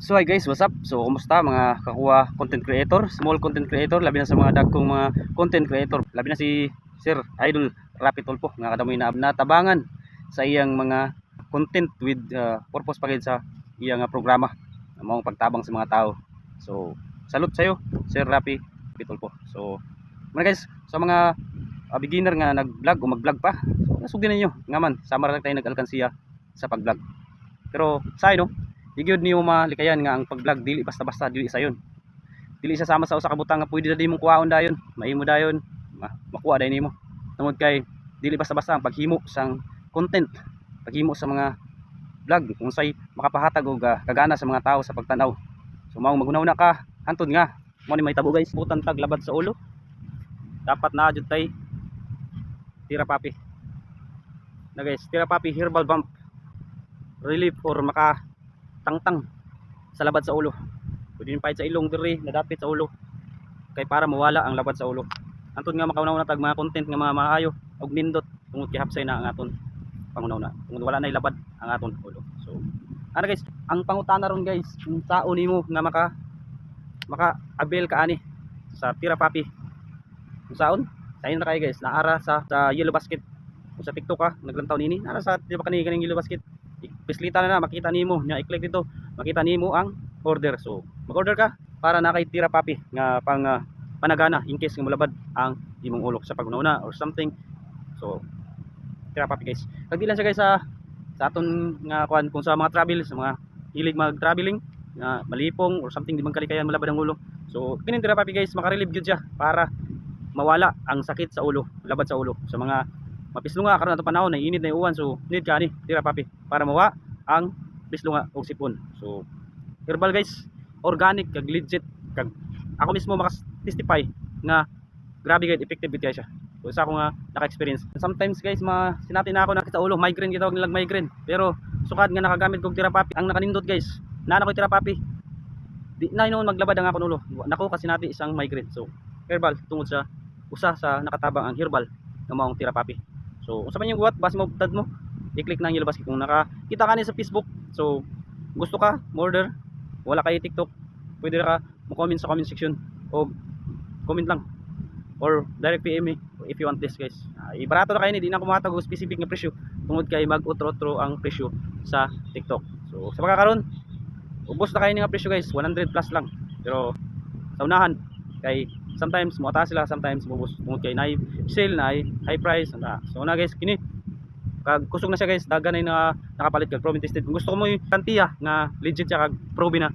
So hi guys, what's up? So kumusta mga kakuha content creator, small content creator, labi na sa mga dagkong mga content creator, labi na si Sir Idol Rapid Tulpo nga kadamoy na natabangan sa iyang mga content with uh, purpose pa sa iyang uh, programa maong pagtabang sa mga tao. So salute sa iyo, Sir Rapi Tulpo. So mga guys, sa mga uh, beginner nga nag-vlog o mag-vlog pa, so nasugdi ninyo nga man sama lang tayo nag-alkansiya sa pag-vlog. Pero sa no, Igyod niyo malikayan nga ang pag-vlog dili basta-basta dili sayon. Dili sa sama sa usa ka butang nga pwede na di mong kuhaon dayon, mahimo dayon, ma makuha dayon nimo. Tungod kay dili basta-basta ang paghimo sang content, paghimo sa mga vlog kung say makapahatag og kagana sa mga tao sa pagtanaw. So mao magunaw-una ka hantod nga mo ni may tabo guys, butan tag labad sa ulo. Dapat na jud tay tira papi. Na guys, tira papi herbal bump relief or maka tangtang sa labad sa ulo. Pwede pahit sa ilong diri, nadapit sa ulo. Kay para mawala ang labad sa ulo. Antod nga makaunaw na tag mga content nga mga maayo og nindot tungod kay hapsay na ang aton pangunaw na. Tungod wala na labad ang aton ulo. So, ano guys, ang pangutana ron guys, kung taon nimo nga maka maka avail ka ani sa Tira Papi. Saon? Sayon na kayo guys, naara sa, sa Yellow Basket. Kung sa TikTok ka, naglantaw nini, naara sa di ba kanini kaning Yellow Basket pislita na na makita nimo nya i-click dito. Makita nimo ang order. So mag-order ka para na kay papi nga pang ah, panagana in case nga mulabad ang imong ulok sa paguna or something. So tira papi guys. Kag di lang siya guys sa sa aton nga kuan kung sa mga travel sa mga hilig mag-traveling nga malipong or something di man kalikayan malabad ang ulo. So kining tira papi guys maka-relieve gyud siya para mawala ang sakit sa ulo labad sa ulo. Sa mga mapislunga karon ato panahon na init na uwan so need ka ni tira papi para mawa ang pislunga og sipon. So herbal guys organic kag legit kag ako mismo maka-testify nga grabe gayud effective gid siya. So isa ko nga naka-experience. Sometimes guys ma sinati na ako nakita ulo migraine gitawag nilang migraine. Pero sukad nga nakagamit kog papi ang nakanindot guys nana ko papi di na noon maglabad ang akong ulo. Nako kasi nati isang migraine. So herbal tungod sa usa sa nakatabang ang herbal nga maong papi So, kung sa man yung guwat, base mo tad mo, i-click na ang yellow basket. Kung nakakita ka niya sa Facebook, so, gusto ka, order, wala kayo TikTok, pwede ka mo-comment sa comment section, o comment lang, or direct PM me, if you want this guys. Uh, ibarato na kayo ni, di na kumatag og specific nga presyo, tungod kay mag-utro-utro ang presyo sa TikTok. So, sa pagkakaroon, ubos na kayo nga presyo guys, 100 plus lang. Pero, sa unahan, kay sometimes mo sila sometimes mubos tungod kay nay sale nay high price na so na guys kini kag kusog na siya guys. Dagan na na nakapalit kag proven tested. Kung gusto mo yung tantiya nga legit siya kag proven na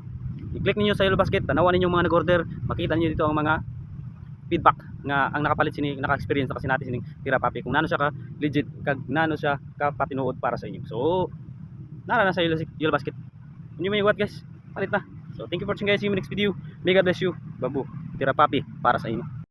i-click ninyo sa yellow basket. Tanawan ninyo mga nag-order. Makita niyo dito ang mga feedback nga ang nakapalit sini naka-experience na kasi natin sining tira papi. Kung nano siya ka legit kag nano siya ka patinuod para sa inyo. So nara na sa yellow, basket. Yung may what guys. Palit na. So thank you for watching guys. See you in next video. May God bless you. Babu. Tira papi para sa inyo